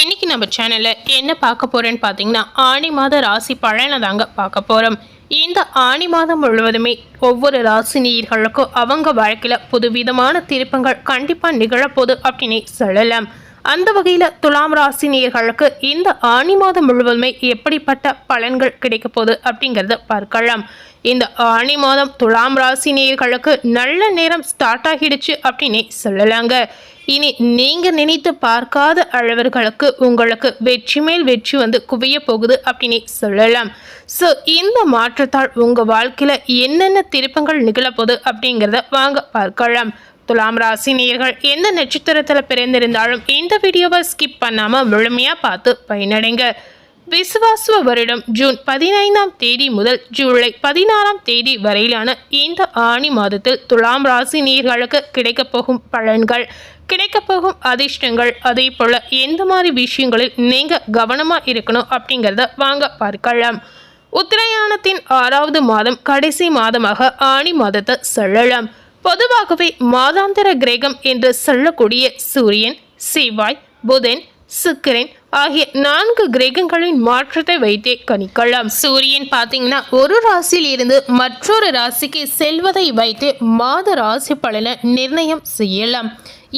இன்னைக்கு நம்ம சேனலில் என்ன பார்க்க போகிறேன்னு பார்த்தீங்கன்னா ஆணி மாத ராசி பலனை தாங்க பார்க்க போகிறோம் இந்த ஆணி மாதம் முழுவதுமே ஒவ்வொரு ராசினியர்களுக்கும் அவங்க வாழ்க்கையில் புதுவிதமான திருப்பங்கள் கண்டிப்பாக நிகழப்போகுது அப்படின்னு சொல்லலாம். அந்த வகையில் துலாம் ராசினியர்களுக்கு இந்த ஆணி மாதம் முழுவதுமே எப்படிப்பட்ட பலன்கள் கிடைக்க போகுது அப்படிங்கிறத பார்க்கலாம். இந்த ஆணி மாதம் துலாம் ராசினியர்களுக்கு நல்ல நேரம் ஸ்டார்ட் ஆகிடுச்சு அப்படின்னே சொல்லலாங்க. இனி நீங்கள் நினைத்து பார்க்காத அளவர்களுக்கு உங்களுக்கு வெற்றி மேல் வெற்றி வந்து குவிய போகுது அப்படின்னு சொல்லலாம். ஸோ இந்த மாற்றத்தால் உங்கள் வாழ்க்கையில் என்னென்ன திருப்பங்கள் நிகழப்போகுது அப்படிங்கிறத வாங்க பார்க்கலாம். துலாம் ராசி நேர்கள் எந்த நட்சத்திரத்தில் பிறந்திருந்தாலும் இந்த வீடியோவை ஸ்கிப் பண்ணாமல் முழுமையாக பார்த்து பயனடைங்க. விசுவாசுவ வருடம் ஜூன் பதினைந்தாம் தேதி முதல் ஜூலை பதினாறாம் தேதி வரையிலான இந்த ஆணி மாதத்தில் துலாம் ராசி நேர்களுக்கு கிடைக்கப் போகும் பலன்கள் கிடைக்கப் போகும் அதிர்ஷ்டங்கள் அதே போல் எந்த மாதிரி விஷயங்களில் நீங்கள் கவனமாக இருக்கணும் அப்படிங்கிறத வாங்க பார்க்கலாம். உத்தராயணத்தின் ஆறாவது மாதம் கடைசி மாதமாக ஆணி மாதத்தை சொல்லலாம். பொதுவாகவே மாதாந்திர கிரகம் என்று சொல்லக்கூடிய சூரியன் செவ்வாய் புதன் சுக்கிரன் ஆகிய நான்கு கிரகங்களின் மாற்றத்தை வைத்தே கணிக்கலாம். சூரியன் பார்த்தீங்கன்னா ஒரு ராசியில் இருந்து மற்றொரு ராசிக்கு செல்வதை வைத்து மாத ராசி பலனை நிர்ணயம் செய்யலாம்.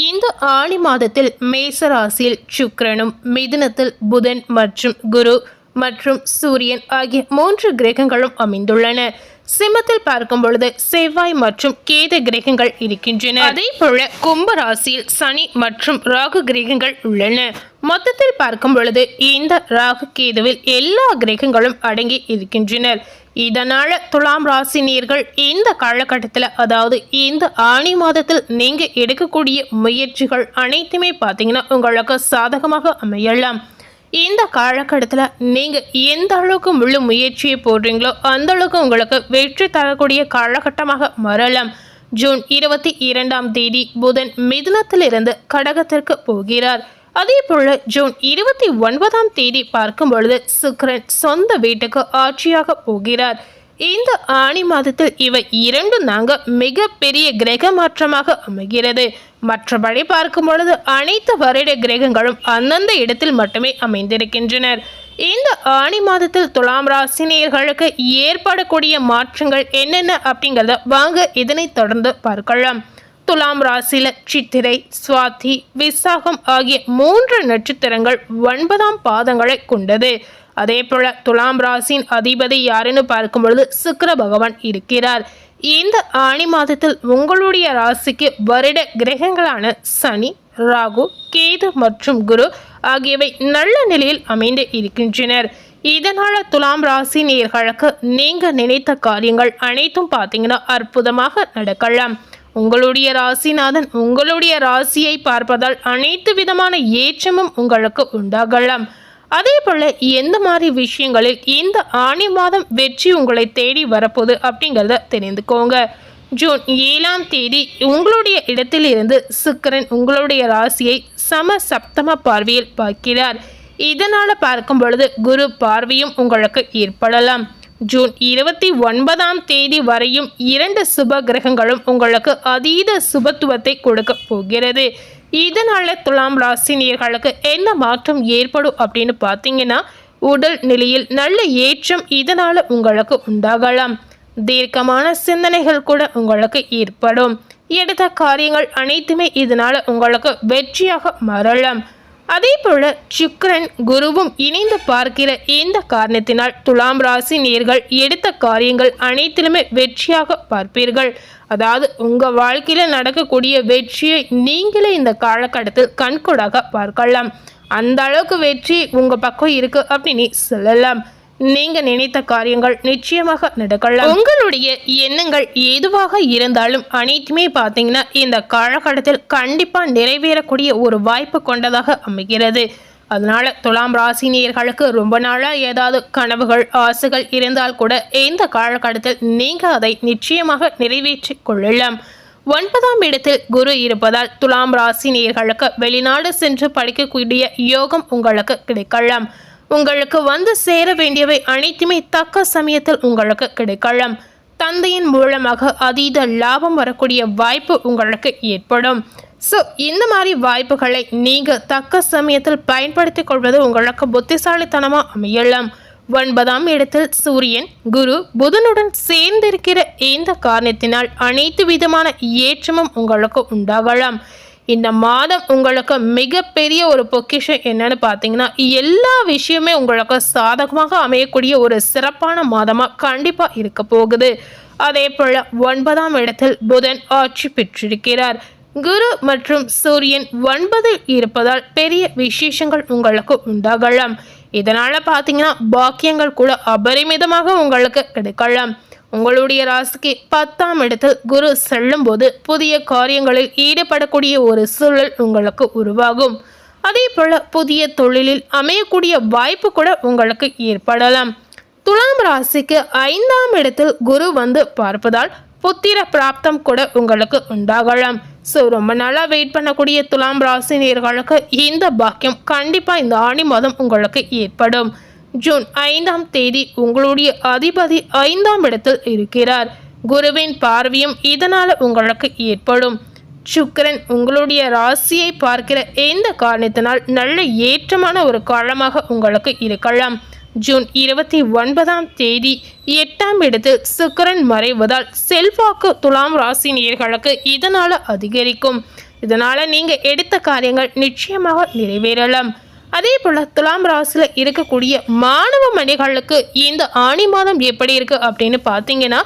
இந்த ஆணி மாதத்தில் மேச ராசியில் சுக்கிரனும் மிதுனத்தில் புதன் மற்றும் குரு மற்றும் சூரியன் ஆகிய மூன்று கிரகங்களும் அமைந்துள்ளன. சிம்மத்தில் பார்க்கும் பொழுது செவ்வாய் மற்றும் கேது கிரகங்கள் இருக்கின்றன. அதே போல கும்ப ராசியில் சனி மற்றும் ராகு கிரகங்கள் உள்ளன. மொத்தத்தில் பார்க்கும் பொழுது இந்த ராகு கேதுவில் எல்லா கிரகங்களும் அடங்கி இருக்கின்றனர். இதனால துலாம் ராசினியர்கள் இந்த காலகட்டத்தில் அதாவது இந்த ஆணி மாதத்தில் நீங்க எடுக்கக்கூடிய முயற்சிகள் அனைத்துமே பார்த்தீங்கன்னா உங்களுக்கு சாதகமாக அமையலாம். இந்த காலகட்டத்தில் நீங்கள் எந்த அளவுக்கு முழு முயற்சியை போடுறீங்களோ அந்த அளவுக்கு உங்களுக்கு வெற்றி தரக்கூடிய காலகட்டமாக மாறலாம். ஜூன் இருபத்தி இரண்டாம் தேதி புதன் மிதுனத்திலிருந்து கடகத்திற்கு போகிறார். அதே போல ஜூன் இருபத்தி ஒன்பதாம் தேதி பார்க்கும் பொழுது சுக்ரன் சொந்த வீட்டுக்கு ஆட்சியாக போகிறார். இந்த ஆணி மாதத்தில் இவை இரண்டு நாங்கள் மிகப்பெரிய கிரக மாற்றமாக அமைகிறது. மற்றபடி பார்க்கும் பொழுது அனைத்து வருட கிரகங்களும் அந்தந்த இடத்தில் மட்டுமே அமைந்திருக்கின்றனர். இந்த ஆணி மாதத்தில் துலாம் ராசினியர்களுக்கு ஏற்படக்கூடிய மாற்றங்கள் என்னென்ன அப்படிங்கிறத வாங்க இதனை தொடர்ந்து பார்க்கலாம். துலாம் ராசியில் சித்திரை சுவாதி விசாகம் ஆகிய மூன்று நட்சத்திரங்கள் ஒன்பதாம் பாதங்களை கொண்டது. அதே போல துலாம் ராசியின் அதிபதி யாருன்னு பார்க்கும் பொழுது சுக்கர பகவான் இருக்கிறார். இந்த ஆணி மாதத்தில் உங்களுடைய ராசிக்கு வருட கிரகங்களான சனி ராகு கேது மற்றும் குரு ஆகியவை நல்ல நிலையில் அமைந்து இருக்கின்றனர். இதனால துலாம் ராசி நேர்களுக்கு நீங்க நினைத்த காரியங்கள் அனைத்தும் பார்த்தீங்கன்னா அற்புதமாக நடக்கலாம். உங்களுடைய ராசிநாதன் உங்களுடைய ராசியை பார்ப்பதால் அனைத்து விதமான ஏற்றமும் உங்களுக்கு உண்டாகலாம். அதே போல் எந்த மாதிரி விஷயங்களில் இந்த ஆணி மாதம் வெற்றி உங்களை தேடி வரப்போகுது அப்படிங்கிறத தெரிந்துக்கோங்க. ஜூன் ஏழாம் தேதி உங்களுடைய இடத்திலிருந்து சுக்கரன் உங்களுடைய ராசியை சம சப்தம பார்வையில் பார்க்கிறார். இதனால் பார்க்கும் பொழுது குரு பார்வையும் உங்களுக்கு ஏற்படலாம். ஜூன் இருபத்தி ஒன்பதாம் தேதி வரையும் இரண்டு சுப கிரகங்களும் உங்களுக்கு அதீத சுபத்துவத்தை கொடுக்க போகிறது. இதனால துலாம் ராசினியர்களுக்கு என்ன மாற்றம் ஏற்படும் அப்படின்னு பார்த்தீங்கன்னா உடல் நிலையில் நல்ல ஏற்றம் இதனால உங்களுக்கு உண்டாகலாம். தீர்க்கமான சிந்தனைகள் கூட உங்களுக்கு ஏற்படும். எடுத்த காரியங்கள் அனைத்துமே இதனால உங்களுக்கு வெற்றியாக மாறலாம். அதே போல குருவும் இணைந்து பார்க்கிற இந்த காரணத்தினால் துலாம் ராசி நேர்கள் எடுத்த காரியங்கள் அனைத்திலுமே வெற்றியாக பார்ப்பீர்கள். அதாவது உங்கள் வாழ்க்கையில் நடக்கக்கூடிய வெற்றியை நீங்களே இந்த காலகட்டத்தில் கண்கூடாக பார்க்கலாம். அந்த அளவுக்கு வெற்றி உங்கள் பக்கம் இருக்கு அப்படின்னு சொல்லலாம். நீங்க நினைத்த காரியங்கள் நிச்சயமாக நடக்கலாம். உங்களுடைய எண்ணங்கள் எதுவாக இருந்தாலும் அனைத்துமே பார்த்தீங்கன்னா இந்த காலகட்டத்தில் கண்டிப்பா நிறைவேறக்கூடிய ஒரு வாய்ப்பு கொண்டதாக அமைகிறது. அதனால துலாம் ராசினியர்களுக்கு ரொம்ப நாளாக ஏதாவது கனவுகள் ஆசைகள் இருந்தால் கூட இந்த காலகட்டத்தில் நீங்கள் அதை நிச்சயமாக நிறைவேற்றி கொள்ளலாம். ஒன்பதாம் இடத்தில் குரு இருப்பதால் துலாம் ராசினியர்களுக்கு வெளிநாடு சென்று படிக்கக்கூடிய யோகம் உங்களுக்கு கிடைக்கலாம். உங்களுக்கு வந்து சேர வேண்டியவை அனைத்துமே தக்க சமயத்தில் உங்களுக்கு கிடைக்கலாம். தந்தையின் மூலமாக அதீத லாபம் வரக்கூடிய வாய்ப்பு உங்களுக்கு ஏற்படும். ஸோ இந்த மாதிரி வாய்ப்புகளை நீங்கள் தக்க சமயத்தில் பயன்படுத்திக் கொள்வது உங்களுக்கு புத்திசாலித்தனமாக அமையலாம். ஒன்பதாம் இடத்தில் சூரியன் குரு புதனுடன் சேர்ந்திருக்கிற இந்த காரணத்தினால் அனைத்து விதமான ஏற்றமும் உங்களுக்கு உண்டாகலாம். இந்த மாதம் உங்களுக்கு மிகப்பெரிய ஒரு பொக்கிஷம் என்னன்னு பார்த்தீங்கன்னா எல்லா விஷயமே உங்களுக்கு சாதகமாக அமையக்கூடிய ஒரு சிறப்பான மாதமாக கண்டிப்பாக இருக்க போகுது. அதே போல் ஒன்பதாம் இடத்தில் புதன் ஆட்சி பெற்றிருக்கிறார். குரு மற்றும் சூரியன் ஒன்பதில் இருப்பதால் பெரிய விசேஷங்கள் உங்களுக்கு உண்டாகலாம். இதனால் பார்த்தீங்கன்னா பாக்கியங்கள் கூட அபரிமிதமாக உங்களுக்கு கிடைக்கலாம் உங்களுடைய ராசிக்கு பத்தாம் இடத்தில் குரு செல்லும் போது புதிய காரியங்களில் ஈடுபடக்கூடிய ஒரு சூழல் உங்களுக்கு உருவாகும். அதே போல புதிய தொழிலில் அமையக்கூடிய வாய்ப்பு கூட உங்களுக்கு ஏற்படலாம். துலாம் ராசிக்கு ஐந்தாம் இடத்தில் குரு வந்து பார்ப்பதால் புத்திர பிராப்தம் கூட உங்களுக்கு உண்டாகலாம். ஸோ ரொம்ப நாளாக வெயிட் பண்ணக்கூடிய துலாம் ராசி நேர்களுக்கு இந்த பாக்கியம் கண்டிப்பாக இந்த ஆணி மாதம் உங்களுக்கு ஏற்படும். ஜூன் ஐந்தாம் தேதி உங்களுடைய அதிபதி ஐந்தாம் இடத்தில் இருக்கிறார். குருவின் பார்வையும் இதனால் உங்களுக்கு ஏற்படும். சுக்கரன் உங்களுடைய ராசியை பார்க்கிற எந்த காரணத்தினால் நல்ல ஏற்றமான ஒரு காலமாக உங்களுக்கு இருக்கலாம். ஜூன் இருபத்தி ஒன்பதாம் தேதி எட்டாம் இடத்தில் சுக்கரன் மறைவதால் செல்வாக்கு துலாம் ராசி நேர்களுக்கு இதனால் அதிகரிக்கும். இதனால் நீங்கள் எடுத்த காரியங்கள் நிச்சயமாக நிறைவேறலாம். அதே போல் துலாம் ராசியில் இருக்கக்கூடிய மாணவ மணிகளுக்கு இந்த ஆணி மாதம் எப்படி இருக்குது அப்படின்னு பார்த்தீங்கன்னா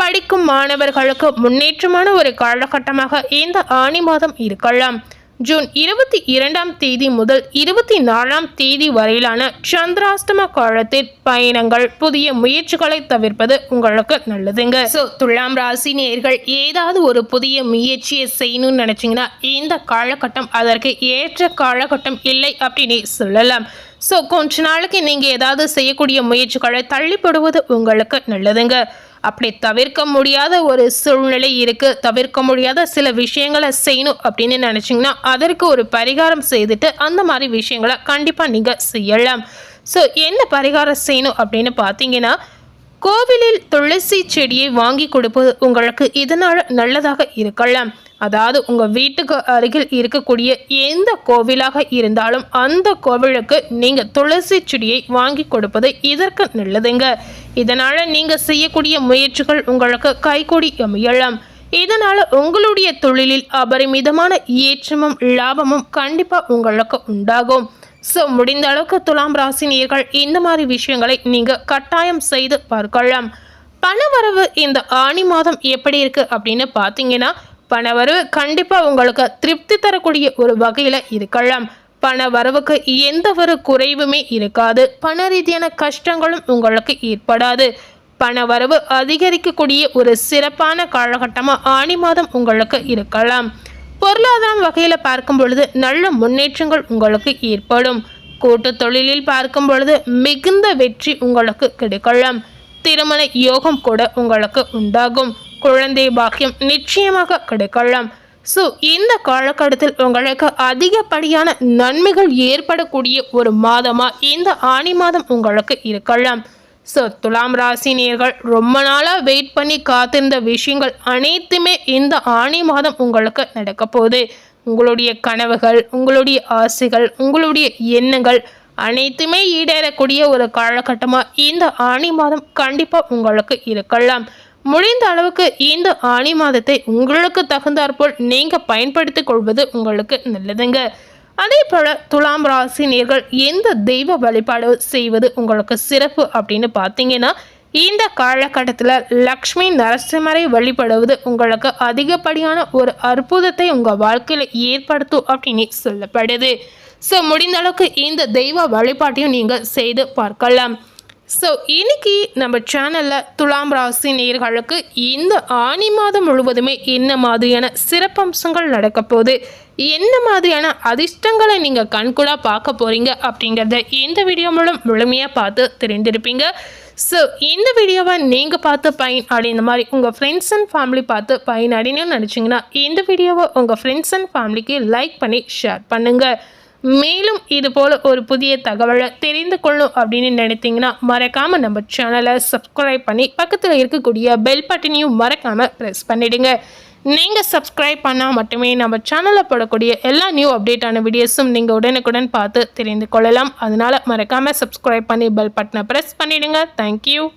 படிக்கும் மாணவர்களுக்கு முன்னேற்றமான ஒரு காலகட்டமாக இந்த ஆணி மாதம் இருக்கலாம். ஜூன் இருபத்தி இரண்டாம் தேதி முதல் இருபத்தி நாலாம் தேதி வரையிலான சந்திராஷ்டம காலத்தில் பயணங்கள் புதிய முயற்சிகளை தவிர்ப்பது உங்களுக்கு நல்லதுங்க. ஸோ துலாம் ராசி நேர்கள் ஏதாவது ஒரு புதிய முயற்சியை செய்யணும்னு நினச்சிங்கன்னா இந்த காலகட்டம் அதற்கு ஏற்ற காலகட்டம் இல்லை அப்படின்னு சொல்லலாம். ஸோ கொஞ்ச நாளைக்கு நீங்கள் ஏதாவது செய்யக்கூடிய முயற்சிகளை தள்ளிப்படுவது உங்களுக்கு நல்லதுங்க. அப்படி தவிர்க்க முடியாத ஒரு சூழ்நிலை இருக்குது தவிர்க்க முடியாத சில விஷயங்களை செய்யணும் அப்படின்னு நினச்சிங்கன்னா அதற்கு ஒரு பரிகாரம் செய்துட்டு அந்த மாதிரி விஷயங்களை கண்டிப்பாக நீங்கள் செய்யலாம். ஸோ என்ன பரிகாரம் செய்யணும் அப்படின்னு பார்த்தீங்கன்னா கோவிலில் துளசி செடியை வாங்கி கொடுப்பது உங்களுக்கு இதனால் நல்லதாக இருக்கலாம். அதாவது உங்கள் வீட்டுக்கு அருகில் இருக்கக்கூடிய எந்த கோவிலாக இருந்தாலும் அந்த கோவிலுக்கு நீங்கள் துளசி செடியை வாங்கி கொடுப்பது இதற்கு நல்லதுங்க. இதனால் நீங்கள் செய்யக்கூடிய முயற்சிகள் உங்களுக்கு கைகூடி அமையலாம். இதனால் உங்களுடைய தொழிலில் அபரிமிதமான ஏற்றமும் லாபமும் கண்டிப்பாக உங்களுக்கு உண்டாகும். ஸோ முடிந்த அளவுக்கு துலாம் ராசினியர்கள் இந்த மாதிரி விஷயங்களை நீங்கள் கட்டாயம் செய்து பார்க்கலாம். பணவரவு இந்த ஆணி மாதம் எப்படி இருக்குது அப்படின்னு பார்த்தீங்கன்னா பணவரவு கண்டிப்பாக உங்களுக்கு திருப்தி தரக்கூடிய ஒரு வகையில் இருக்கலாம். பண வரவுக்கு எந்த ஒரு குறைவுமே இருக்காது. பண ரீதியான கஷ்டங்களும் உங்களுக்கு ஏற்படாது. பண வரவு அதிகரிக்கக்கூடிய ஒரு சிறப்பான காலகட்டமாக ஆணி மாதம் உங்களுக்கு இருக்கலாம். பொருளாதாரம் வகையில் பார்க்கும் பொழுது நல்ல முன்னேற்றங்கள் உங்களுக்கு ஏற்படும். கூட்டு தொழிலில் பார்க்கும் பொழுது மிகுந்த வெற்றி உங்களுக்கு கிடைக்கலாம். திருமண யோகம் கூட உங்களுக்கு உண்டாகும். குழந்தை பாக்கியம் நிச்சயமாக கிடைக்கலாம். ஸோ இந்த காலகட்டத்தில் உங்களுக்கு அதிகப்படியான நன்மைகள் ஏற்படக்கூடிய ஒரு மாதமாக இந்த ஆணி மாதம் உங்களுக்கு இருக்கலாம். ஸோ துலாம் ராசினியர்கள் ரொம்ப நாளாக வெயிட் பண்ணி காத்திருந்த விஷயங்கள் அனைத்துமே இந்த ஆணி மாதம் உங்களுக்கு நடக்க போகுது. உங்களுடைய கனவுகள் உங்களுடைய ஆசைகள் உங்களுடைய எண்ணங்கள் அனைத்துமே ஈடேறக்கூடிய ஒரு காலகட்டமாக இந்த ஆணி மாதம் கண்டிப்பாக உங்களுக்கு இருக்கலாம். முடிந்த அளவுக்கு இந்த ஆணி மாதத்தை உங்களுக்கு தகுந்தாற்போல் நீங்கள் பயன்படுத்திக் கொள்வது உங்களுக்கு நல்லதுங்க. அதே போல் துலாம் ராசினியர்கள் எந்த தெய்வ வழிபாடு செய்வது உங்களுக்கு சிறப்பு அப்படின்னு பார்த்தீங்கன்னா இந்த காலகட்டத்தில் லக்ஷ்மி நரசிம்மரை வழிபடுவது உங்களுக்கு அதிகப்படியான ஒரு அற்புதத்தை உங்கள் வாழ்க்கையில் ஏற்படுத்தும் அப்படின்னு சொல்லப்படுது. ஸோ முடிந்த அளவுக்கு இந்த தெய்வ வழிபாட்டையும் நீங்கள் செய்து பார்க்கலாம். ஸோ இன்னைக்கு நம்ம சேனலில் துலாம் ராசி நேர்களுக்கு இந்த ஆணி மாதம் முழுவதுமே என்ன மாதிரியான சிறப்பம்சங்கள் நடக்கப்போகுது என்ன மாதிரியான அதிர்ஷ்டங்களை நீங்கள் கண்கூடாக பார்க்க போகிறீங்க அப்படிங்கிறத இந்த வீடியோ மூலம் முழுமையாக பார்த்து தெரிந்திருப்பீங்க. ஸோ இந்த வீடியோவை நீங்கள் பார்த்து பயன் அடைந்த மாதிரி உங்கள் ஃப்ரெண்ட்ஸ் அண்ட் ஃபேமிலி பார்த்து பயன் அடையணும்னு நினச்சிங்கன்னா இந்த வீடியோவை உங்கள் ஃப்ரெண்ட்ஸ் அண்ட் ஃபேமிலிக்கு லைக் பண்ணி ஷேர் பண்ணுங்கள் மேலும் இது போல் ஒரு புதிய தகவலை தெரிந்து கொள்ளும் அப்படின்னு நினைத்தீங்கன்னா மறக்காமல் நம்ம சேனலை சப்ஸ்கிரைப் பண்ணி பக்கத்தில் இருக்கக்கூடிய பெல் பட்டனையும் மறக்காமல் ப்ரெஸ் பண்ணிவிடுங்க நீங்கள் சப்ஸ்கிரைப் பண்ணால் மட்டுமே நம்ம சேனலில் போடக்கூடிய எல்லா நியூ அப்டேட்டான வீடியோஸும் நீங்கள் உடனுக்குடன் பார்த்து தெரிந்து கொள்ளலாம். அதனால் மறக்காமல் சப்ஸ்கிரைப் பண்ணி பெல் பட்டனை ப்ரெஸ் பண்ணிவிடுங்க தேங்க்யூ